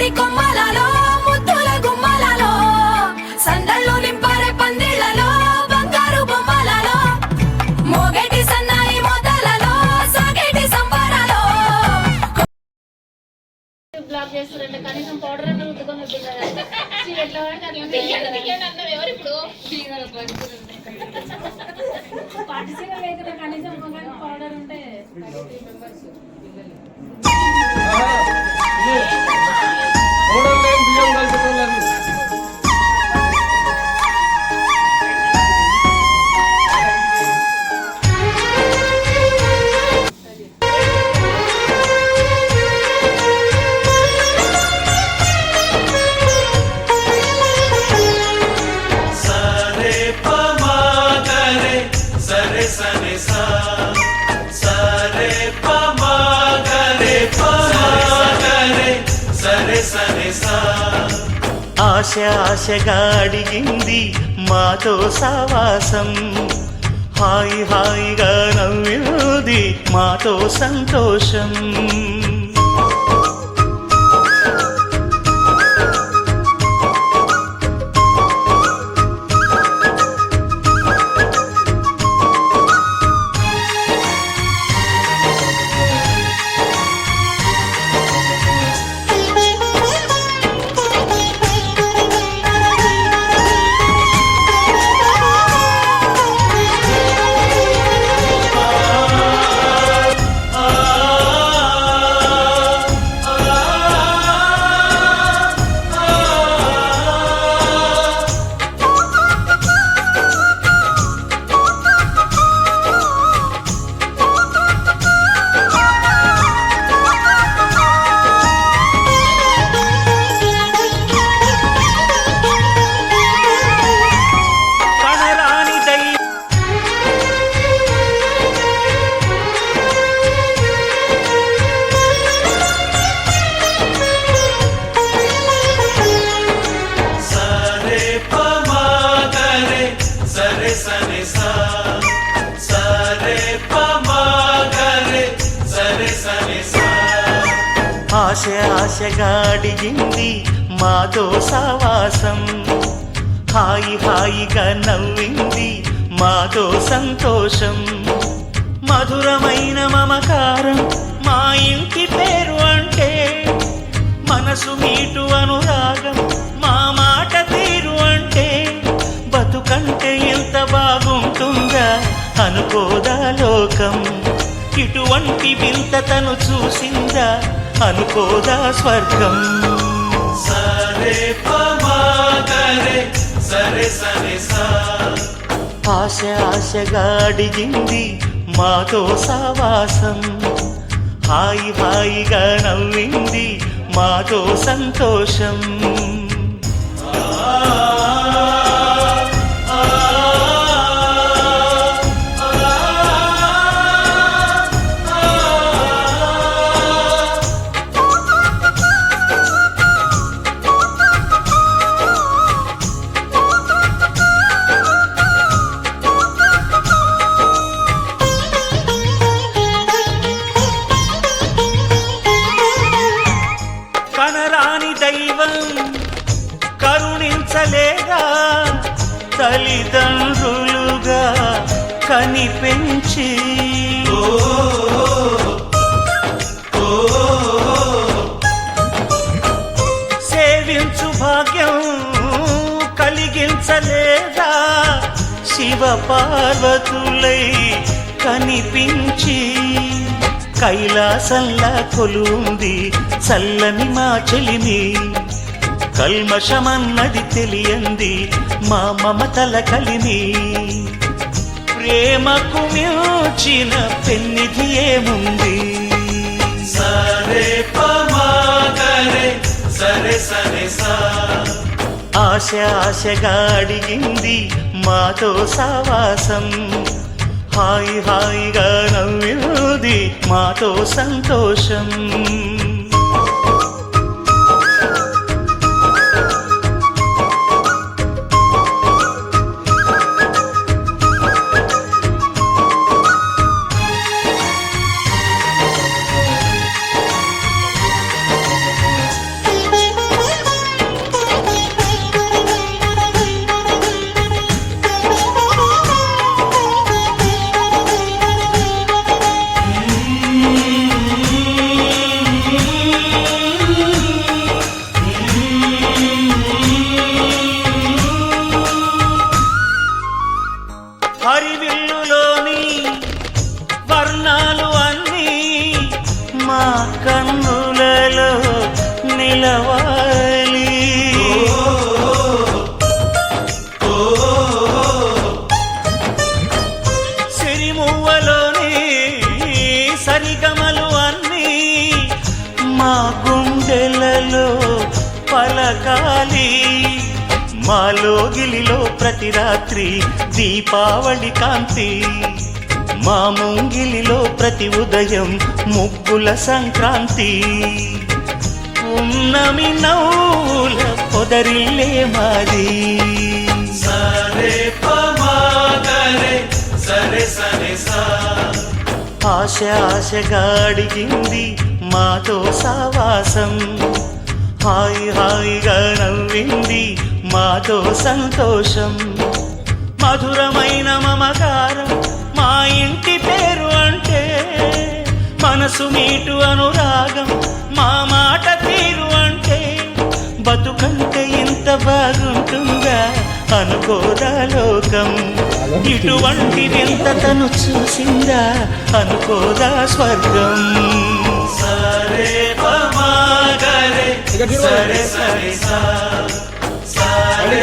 మామిడి కొమ్మలలో ముద్దుల గుమ్మలలో సందళ్ళు నింపారే పందిళ్ళలో బంగారు బొమ్మలలో మోగేటి సన్నాయి మోతలలో సాగేటి సంబరాలో బ్లాక్ చేస్తారంటే కనీసం పౌడర్ అన్న రుద్దుకొని ఉంటుంది కదా చీ, ఎట్లా పడితే అట్లా తీయండి అన్నారు ఎవరు ఆశ ఆశగా అడిగింది మాతో సావాసం హాయి హాయిగా నవ్వింది మాతో సంతోషం. ఆశ ఆశగా మాతో సవాసం హాయి హాయిగా నవ్వింది మాతో సంతోషం. మధురమైన మమకారం మా ఇంటి పేరు అంటే మనసు మీటు అనురాగం మా మాట తీరు అంటే బతుకంటే ఎంత బాగుంటుందా అనుకోదా లోకం. ఇటువంటి వింతతను చూసిందా అనుకోదా స్వర్గం? సరే పమాగరే సరే సరే సా. ఆశ ఆశగా అడిగింది మాతో సావాసం హాయి హాయిగా నవ్వింది మాతో సంతోషం. కనిపెంచి. సేవించు భాగ్యం కలిగించలేదా? శివ పార్వతులై కనిపించి. కైలాసంలా కొలుంది చల్లని మా చెలిమి కల్మషమన్నది తెలియంది మా మమతల కలిమి ప్రేమకు మించిన పెన్నిధి ఏముంది? సరే పమాగరే సరే సరే సా. ఆశ ఆశగా అడిగింది మాతో సావాసం హాయి హాయిగా నవ్వింది మాతో సంతోషం. మా కన్నులలో నిలవాలి. సిరిమువ్వలోని సరిగమలు అన్నీ మా గుండెలలో పలకాలి. మాలో గిలిలో ప్రతి రాత్రి దీపావళి కాంతి. మా ముంగిలిలో ప్రతి ఉదయం ముగ్గుల సంక్రాంతి. ఉన్నమి నవ్వుల పొదరిల్లే మాది. ఆశ ఆశగా అడిగింది మాతో సావాసం. హాయి హాయిగా నవ్వింది మాతో సంతోషం. మధురమైన మమకారం ఇంటి పేరు అంటే మనసు మీటు అనురాగం మా మాట తీరు అంటే బతుకంటే ఇంత బాగుంటుందా అనుకోదా లోకం. ఇటువంటి వింత తను చూసిందా అనుకోదా స్వర్గం. సరే సరే సరే సరే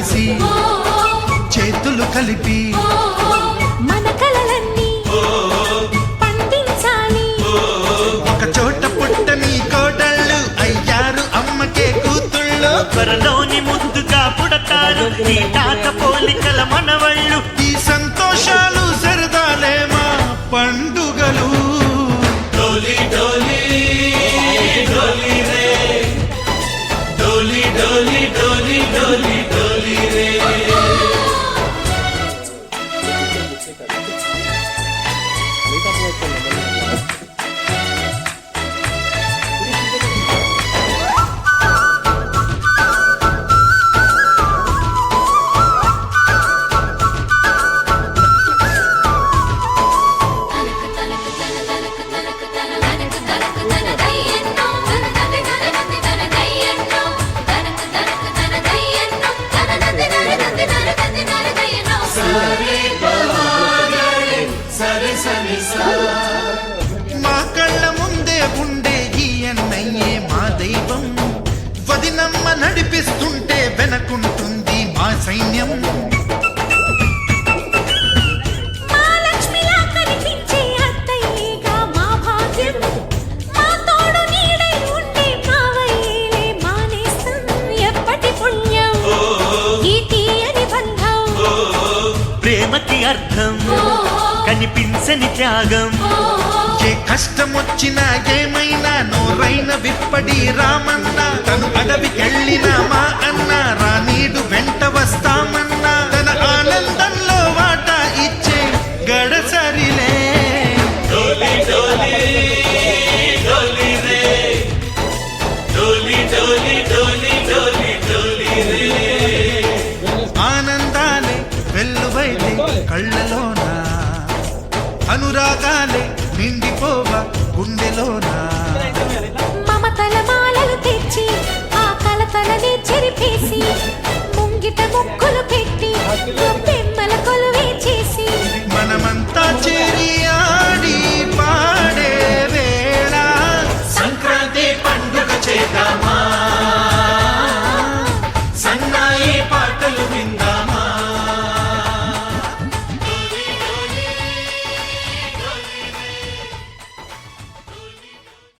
కలిసి చేతులు కలిపి మన కలలన్నీ పండించాలి. ఒక చోట పుట్టని కోడళ్ళు అయ్యారు అమ్మకే కూతుళ్ళు. త్వరలోని ముందుగా పుడతారు. ఈ తాత పోలికల మనవళ్ళు ప్రేమకి అర్థం. కనిపించని త్యాగం. ఏ కష్టం వచ్చినా ఏమైనా నోరైన విప్పడి రామన్న. తను అడవికెళ్ళిన మా అన్న. రానీడు వెంట వస్తామన్నా. తన ఆనందంలో వాటా ఇచ్చే గడసరిలే పెట్టి పెమ్మల కొలువే చేసి. మనమంతా చేరియా.